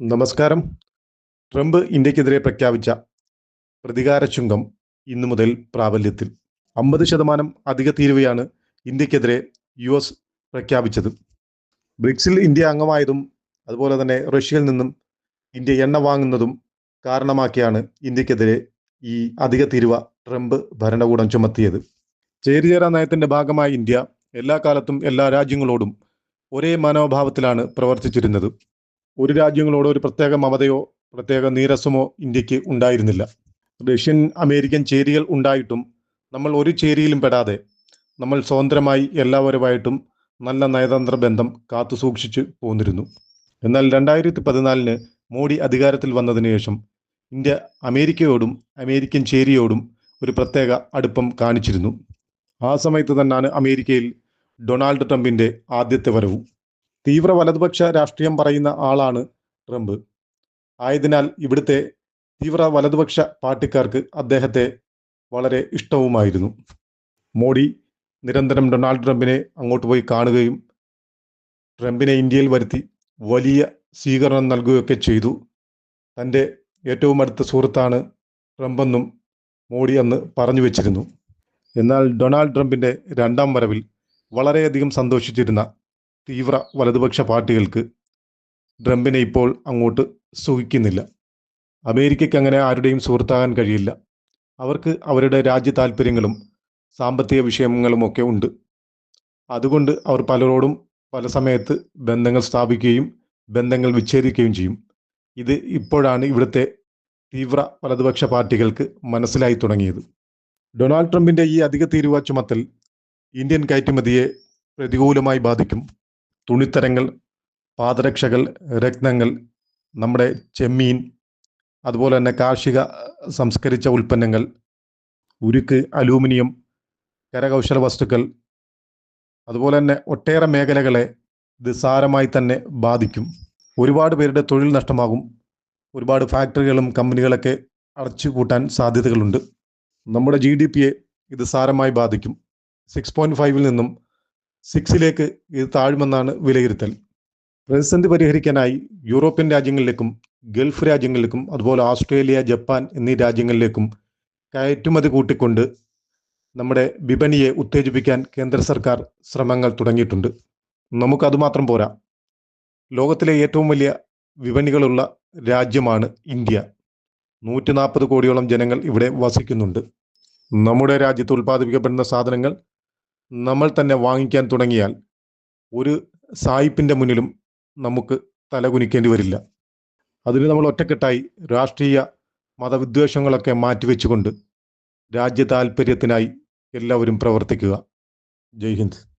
നമസ്കാരം. ട്രംപ് ഇന്ത്യക്കെതിരെ പ്രഖ്യാപിച്ച പ്രതികാര ചുങ്കം ഇന്നു മുതൽ പ്രാബല്യത്തിൽ. അമ്പത് ശതമാനം അധിക തീരുവയാണ് ഇന്ത്യക്കെതിരെ യു എസ് പ്രഖ്യാപിച്ചത്. ബ്രിക്സിൽ ഇന്ത്യ അംഗമായതും അതുപോലെ തന്നെ റഷ്യയിൽ നിന്നും ഇന്ത്യ എണ്ണ വാങ്ങുന്നതും കാരണമാക്കിയാണ് ഇന്ത്യക്കെതിരെ ഈ അധിക തീരുവ ട്രംപ് ഭരണകൂടം ചുമത്തിയത്. ചേരിചേരാ നയത്തിന്റെ ഭാഗമായി ഇന്ത്യ എല്ലാ കാലത്തും എല്ലാ രാജ്യങ്ങളോടും ഒരേ മനോഭാവത്തിലാണ് പ്രവർത്തിച്ചിരുന്നത്. ഒരു രാജ്യങ്ങളോട് ഒരു പ്രത്യേക മമതയോ പ്രത്യേക നീരസമോ ഇന്ത്യയ്ക്ക് ഉണ്ടായിരുന്നില്ല. റഷ്യൻ അമേരിക്കൻ ചേരികൾ ഉണ്ടായിട്ടും നമ്മൾ ഒരു ചേരിയിലും പെടാതെ നമ്മൾ സ്വതന്ത്രമായി എല്ലാവരുമായിട്ടും നല്ല നയതന്ത്ര ബന്ധം കാത്തു സൂക്ഷിച്ചു പോന്നിരുന്നു. എന്നാൽ രണ്ടായിരത്തി പതിനാലിന് മോഡി അധികാരത്തിൽ വന്നതിന് ശേഷം ഇന്ത്യ അമേരിക്കയോടും അമേരിക്കൻ ചേരിയോടും ഒരു പ്രത്യേക അടുപ്പം കാണിച്ചിരുന്നു. ആ സമയത്ത് തന്നെയാണ് അമേരിക്കയിൽ ഡൊണാൾഡ് ട്രംപിന്റെ ആദ്യത്തെ വരവും. തീവ്ര വലതുപക്ഷ രാഷ്ട്രീയം പറയുന്ന ആളാണ് ട്രംപ്. ആയതിനാൽ ഇവിടുത്തെ തീവ്ര വലതുപക്ഷ പാർട്ടിക്കാർക്ക് അദ്ദേഹത്തെ വളരെ ഇഷ്ടവുമായിരുന്നു. മോഡി നിരന്തരം ഡൊണാൾഡ് ട്രംപിനെ അങ്ങോട്ട് പോയി കാണുകയും ട്രംപിനെ ഇന്ത്യയിൽ വരുത്തി വലിയ സ്വീകരണം നൽകുകയൊക്കെ ചെയ്തു. തന്റെ ഏറ്റവും അടുത്ത സുഹൃത്താണ് ട്രംപെന്നും മോഡി അന്ന് പറഞ്ഞു വെച്ചിരുന്നു. എന്നാൽ ഡൊണാൾഡ് ട്രംപിന്റെ രണ്ടാം വരവിൽ വളരെയധികം സന്തോഷിച്ചിരുന്ന തീവ്ര വലതുപക്ഷ പാർട്ടികൾക്ക് ട്രംപിനെ ഇപ്പോൾ അങ്ങോട്ട് സുഖിക്കുന്നില്ല അമേരിക്കയ്ക്ക് അങ്ങനെ ആരുടെയും സുഹൃത്താകാൻ കഴിയില്ല. അവർക്ക് അവരുടെ രാജ്യ താല്പര്യങ്ങളും സാമ്പത്തിക വിഷയങ്ങളും ഒക്കെ ഉണ്ട്. അതുകൊണ്ട് അവർ പലരോടും പല സമയത്ത് ബന്ധങ്ങൾ സ്ഥാപിക്കുകയും ബന്ധങ്ങൾ വിച്ഛേദിക്കുകയും ചെയ്യും. ഇത് ഇപ്പോഴാണ് ഇവിടുത്തെ തീവ്ര വലതുപക്ഷ പാർട്ടികൾക്ക് മനസ്സിലായി തുടങ്ങിയത്. ഡൊണാൾഡ് ട്രംപിന്റെ ഈ അധിക തീരുവ ചുമത്തൽ ഇന്ത്യൻ കയറ്റുമതിയെ പ്രതികൂലമായി ബാധിക്കും. തുണിത്തരങ്ങൾ പാദരക്ഷകൾ രത്നങ്ങൾ നമ്മുടെ ചെമ്മീൻ അതുപോലെ തന്നെ കാർഷിക സംസ്കരിച്ച ഉൽപ്പന്നങ്ങൾ ഉരുക്ക് അലൂമിനിയം കരകൗശല വസ്തുക്കൾ അതുപോലെ തന്നെ ഒട്ടേറെ മേഖലകളെ ഇത് സാരമായി തന്നെ ബാധിക്കും. ഒരുപാട് പേരുടെ തൊഴിൽ നഷ്ടമാകും. ഒരുപാട് ഫാക്ടറികളും കമ്പനികളൊക്കെ അടച്ചു കൂട്ടാൻ സാധ്യതകളുണ്ട്. നമ്മുടെ ജി ഡി പിയെ ഇത് സാരമായി ബാധിക്കും. സിക്സ് പോയിന്റ് ഫൈവിൽ നിന്നും സിക്സിലേക്ക് ഇത് താഴുമെന്നാണ് വിലയിരുത്തൽ. പ്രതിസന്ധി പരിഹരിക്കാനായി യൂറോപ്യൻ രാജ്യങ്ങളിലേക്കും ഗൾഫ് രാജ്യങ്ങളിലേക്കും അതുപോലെ ഓസ്ട്രേലിയ ജപ്പാൻ എന്നീ രാജ്യങ്ങളിലേക്കും കയറ്റുമതി കൂട്ടിക്കൊണ്ട് നമ്മുടെ വിപണിയെ ഉത്തേജിപ്പിക്കാൻ കേന്ദ്ര സർക്കാർ ശ്രമങ്ങൾ തുടങ്ങിയിട്ടുണ്ട്. നമുക്ക് അതുമാത്രം പോരാ. ലോകത്തിലെ ഏറ്റവും വലിയ വിപണികളുള്ള രാജ്യമാണ് ഇന്ത്യ. നൂറ്റി നാൽപ്പത് കോടിയോളം ജനങ്ങൾ ഇവിടെ വസിക്കുന്നുണ്ട്. നമ്മുടെ രാജ്യത്ത് ഉൽപ്പാദിപ്പിക്കപ്പെടുന്ന സാധനങ്ങൾ നമ്മൾ തന്നെ വാങ്ങിക്കാൻ തുടങ്ങിയാൽ ഒരു സായിപ്പിന്റെ മുന്നിലും നമുക്ക് തലകുനിക്കേണ്ടി വരില്ല. അതിന് നമ്മൾ ഒറ്റക്കെട്ടായി രാഷ്ട്രീയ മതവിദ്വേഷങ്ങളൊക്കെ മാറ്റിവെച്ചുകൊണ്ട് രാജ്യ താല്പര്യത്തിനായി എല്ലാവരും പ്രവർത്തിക്കുക. ജയ് ഹിന്ദ്.